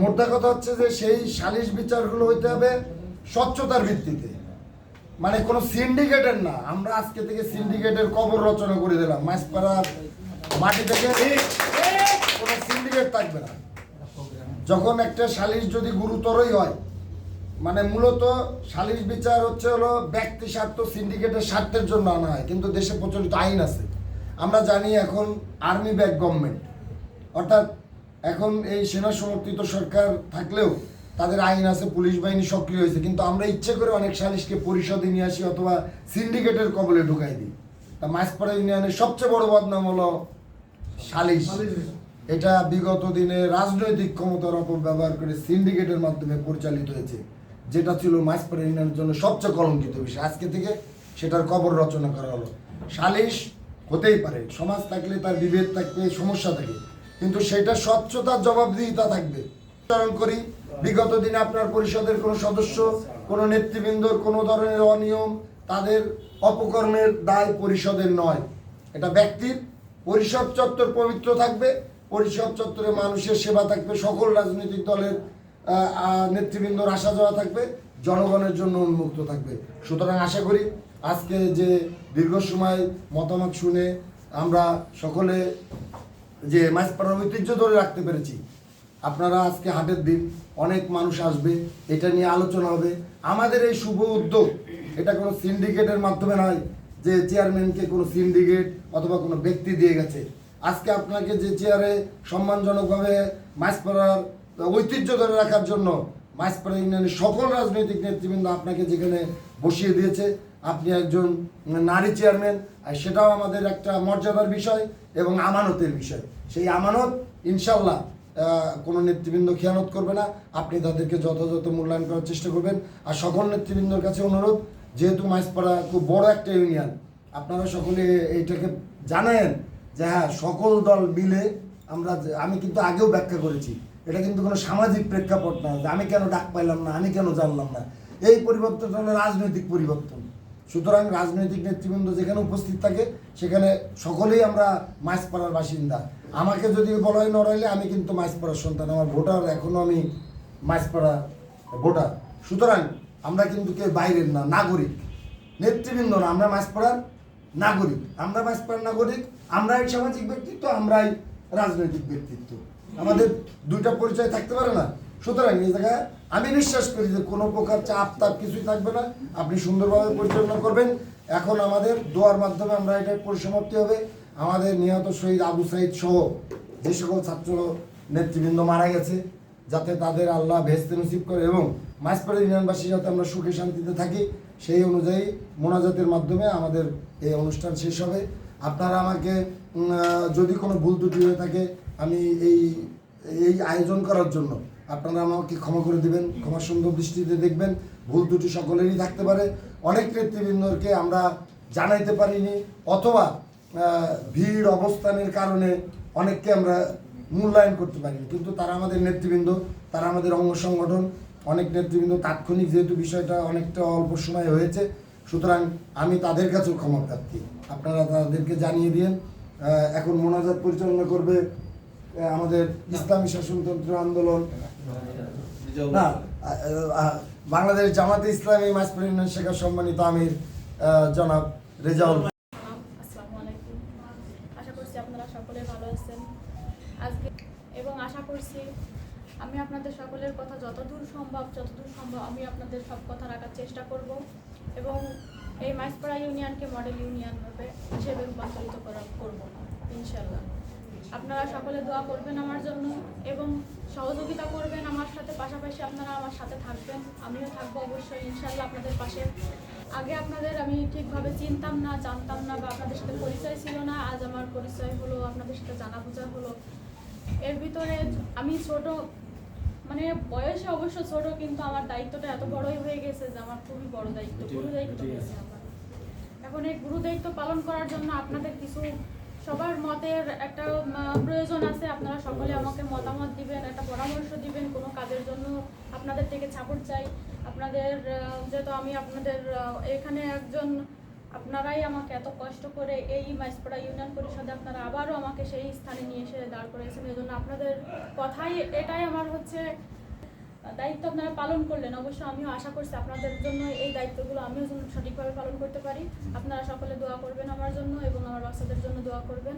মোদ্দা কথা হচ্ছে যে সেই সালিশ বিচারগুলো হইতে হবে স্বচ্ছতার ভিত্তিতে। মানে কোনো সিন্ডিকেটের না। আমরা আজকে থেকে সিন্ডিকেটের কবর রচনা করে দিলাম। মাছপাড়ার মাটি থেকে কোনো সিন্ডিকেট থাকবে না। যখন একটা সালিশ যদি গুরুতরই হয় মানে মূলত সালিশ বিচার হচ্ছে হলো ব্যক্তি স্বার্থ সিন্ডিকেটের স্বার্থের জন্য আনা হয়। কিন্তু দেশে প্রচলিত আইন আছে। আমরা জানি এখন আর্মি ব্যাক গভর্নমেন্ট। অর্থাৎ এখন এই সেনা সমর্থিত সরকার থাকলেও তাদের আইন আছে, পুলিশ বাহিনী সক্রিয় হয়েছে, কিন্তু আমরা ইচ্ছে করে অনেক সালিশকে পরিষদে নিয়ে আসি অথবা সিন্ডিকেটের কবলে ঢুকাই দিই। তা মাছপাড়া ইউনিয়নের সবচেয়ে বড় বদনাম হলো সালিশ। এটা বিগত দিনে রাজনৈতিক ক্ষমতার অপব্যবহার করে সিন্ডিকেটের মাধ্যমে পরিচালিত হয়েছে, যেটা ছিল মাছপাড়া ইউনিয়নের জন্য সবচেয়ে কলঙ্কিত বিষয়। আজকে থেকে সেটার কবর রচনা করা হলো। সালিশ হতেই পারে, সমাজ থাকলে তার বিভেদ থাকবে, সমস্যা থাকে। কিন্তু সেটা স্বচ্ছতার জবাবদিহিতা থাকবে। উচ্চারণ করি, বিগত দিনে আপনার পরিষদের কোনো সদস্য, কোনো নেতৃবৃন্দর কোনো ধরনের অনিয়ম তাদের অপকর্মের দায় পরিষদের নয়। এটা ব্যক্তির, পরিষদ চত্বর পবিত্র থাকবে, পরিষদ চত্বরে মানুষের সেবা থাকবে, সকল রাজনৈতিক দলের নেতৃবৃন্দর আসা যাওয়া থাকবে, জনগণের জন্য উন্মুক্ত থাকবে। সুতরাং আশা করি আজকে যে দীর্ঘ সময় মতামত শুনে আমরা সকলে যে মাছপাড়ার ঐতিহ্য ধরে রাখতে পেরেছি। আপনারা আজকে হাটের দিন অনেক মানুষ আসবে, এটা নিয়ে আলোচনা হবে। আমাদের এই শুভ উদ্যোগ, এটা কোনো সিন্ডিকেটের মাধ্যমে নয় যে চেয়ারম্যানকে কোনো সিন্ডিকেট অথবা কোনো ব্যক্তি দিয়ে গেছে। আজকে আপনাকে যে চেয়ারে সম্মানজনকভাবে মাছপাড়ার ঐতিহ্য ধরে রাখার জন্য মাছপাড়া ইউনিয়নের সকল রাজনৈতিক নেতৃবৃন্দ আপনাকে যেখানে বসিয়ে দিয়েছে আপনি একজন নারী চেয়ারম্যান, আর সেটাও আমাদের একটা মর্যাদার বিষয় এবং আমানতের বিষয়। সেই আমানত ইনশাল্লাহ কোনো নেতৃবৃন্দ খেয়ানত করবে না। আপনি তাদেরকে যথাযথ মূল্যায়ন করার চেষ্টা করবেন। আর সকল নেতৃবৃন্দর কাছে অনুরোধ, যেহেতু মাইসপাড়া খুব বড় একটা ইউনিয়ন, আপনারা সকলে এইটাকে জানেন যে হ্যাঁ সকল দল মিলে আমরা আমি কিন্তু আগেও ব্যাখ্যা করেছি। এটা কিন্তু কোনো সামাজিক প্রেক্ষাপট না যে আমি কেন ডাক পাইলাম না, আমি কেন জানলাম না। এই পরিবর্তনটা হলো রাজনৈতিক পরিবর্তন। সুতরাং রাজনৈতিক নেতৃবৃন্দ যেখানে উপস্থিত থাকে, সেখানে সকলেই আমরা মাছপাড়ার বাসিন্দা। আমাকে যদি বলা হয় নড়াইলে, আমি কিন্তু মাছপাড়ার সন্তান। আমার ভোটার, এখনও আমি মাছপাড়া ভোটার। সুতরাং আমরা কিন্তু কেউ বাইরের না, নাগরিক। নেতৃবৃন্দ না, আমরা মাছপাড়ার নাগরিক। আমরা মাছপাড়ার নাগরিক, আমরাই সামাজিক ব্যক্তিত্ব, আমরাই রাজনৈতিক ব্যক্তিত্ব। আমাদের দুইটা পরিচয় থাকতে পারে না? সুতরাং এই জায়গায় আমি বিশ্বাস করি যে কোনো প্রকার চাপ তাপ কিছুই থাকবে না। আপনি সুন্দরভাবে পরিচালনা করবেন। এখন আমাদের দোয়ার মাধ্যমে আমরা এটা পরিসমাপ্তি হবে। আমাদের নিহত শহীদ আবু সাইদ সহ যে সকল ছাত্র নেতৃবৃন্দ মারা গেছে, যাতে তাদের আল্লাহ ভেস্তে নসিব করে এবং মাঝপাড়া ইউনিয়নবাসী যাতে আমরা সুখে শান্তিতে থাকি, সেই অনুযায়ী মোনাজাতের মাধ্যমে আমাদের এই অনুষ্ঠান শেষ হবে। আপনারা আমাকে যদি কোনো ভুল ত্রুটি হয়ে থাকে, আমি এই এই আয়োজন করার জন্য। আপনারা আমাকে ক্ষমা করে দেবেন, ক্ষমা সুন্দর দৃষ্টিতে দেখবেন, ভুল ত্রুটি সকলেরই থাকতে পারে। অনেক নেতৃবৃন্দকে আমরা জানাইতে পারিনি, অথবা ভিড়, অবস্থানের কারণে অনেককে আমরা মূল্যায়ন করতে পারিনি। কিন্তু তারা আমাদের নেতৃবৃন্দ, তারা আমাদের অঙ্গ সংগঠন, অনেক নেতৃবৃন্দ তাৎক্ষণিক যেহেতু বিষয়টা অনেকটা অল্প সময় হয়েছে, সুতরাং আমি তাদের কাছেও ক্ষমা প্রার্থী। আপনারা তাদেরকে জানিয়ে দিন এখন মোনাজাত পরিচালনা করবে আমাদের ইসলামী শাসনতন্ত্র আন্দোলন। না বাংলাদেশ জামাতে ইসলামী মাসপ্রেসিডেন্ট শেখার সম্মানিত আমির জনাব রেজাউল। আশা করছি আপনারা সকলে ভালো আছেন। আজকে এবং আশা করছি আমি আপনাদের সকলের কথা যতদূর সম্ভব যতদূর সম্ভব আমি আপনাদের সব কথা রাখার চেষ্টা করব এবং এই মাইসপাড়া ইউনিয়নকে মডেল ইউনিয়ন হিসেবে রূপান্তরিত করা করব ইনশাল্লাহ আপনারা সকলে দোয়া করবেন আমার জন্য এবং সহযোগিতা করবেন আমার সাথে পাশাপাশি আপনারা আমার সাথে থাকবেন। আমিও থাকব অবশ্যই ইনশাল্লাহ আপনাদের পাশে। আগে আপনাদের আমি ঠিকভাবে চিনতাম না জানতাম না বা আপনাদের সাথে পরিচয় ছিল না আজ আমার পরিচয় হলো আপনাদের সাথে জানা বোঝা হলো। এর ভিতরে আমি ছোট মানে বয়সে অবশ্য ছোট কিন্তু আমার দায়িত্বটা এত বড়ই হয়ে গেছে যে আমার খুবই বড় দায়িত্ব গুরু দায়িত্ব এখন এই গুরু দায়িত্ব পালন করার জন্য আপনাদের কিছু সবার মতের একটা প্রয়োজন আছে। আপনারা সকলে আমাকে মতামত দিবেন, একটা পরামর্শ দিবেন কোনো কাজের জন্য। আপনাদের থেকে সাপোর্ট চাই। আপনাদের যেহেতু আমি আপনাদের এখানে একজন, আপনারাই আমাকে এত কষ্ট করে এই মাইসপাড়া ইউনিয়ন পরিষদে আপনারা আবারও আমাকে সেই স্থানে নিয়ে এসে দাঁড় করেছেন এই জন্য আপনাদের কথাই, এটাই আমার হচ্ছে দায়িত্ব আপনারা পালন করলেন। অবশ্য আমিও আশা করছি আপনাদের জন্য এই দায়িত্বগুলো আমিও সঠিকভাবে পালন করতে পারি। আপনারা সকলে দোয়া করবেন আমার জন্য এবং আমার বাচ্চাদের জন্য দোয়া করবেন।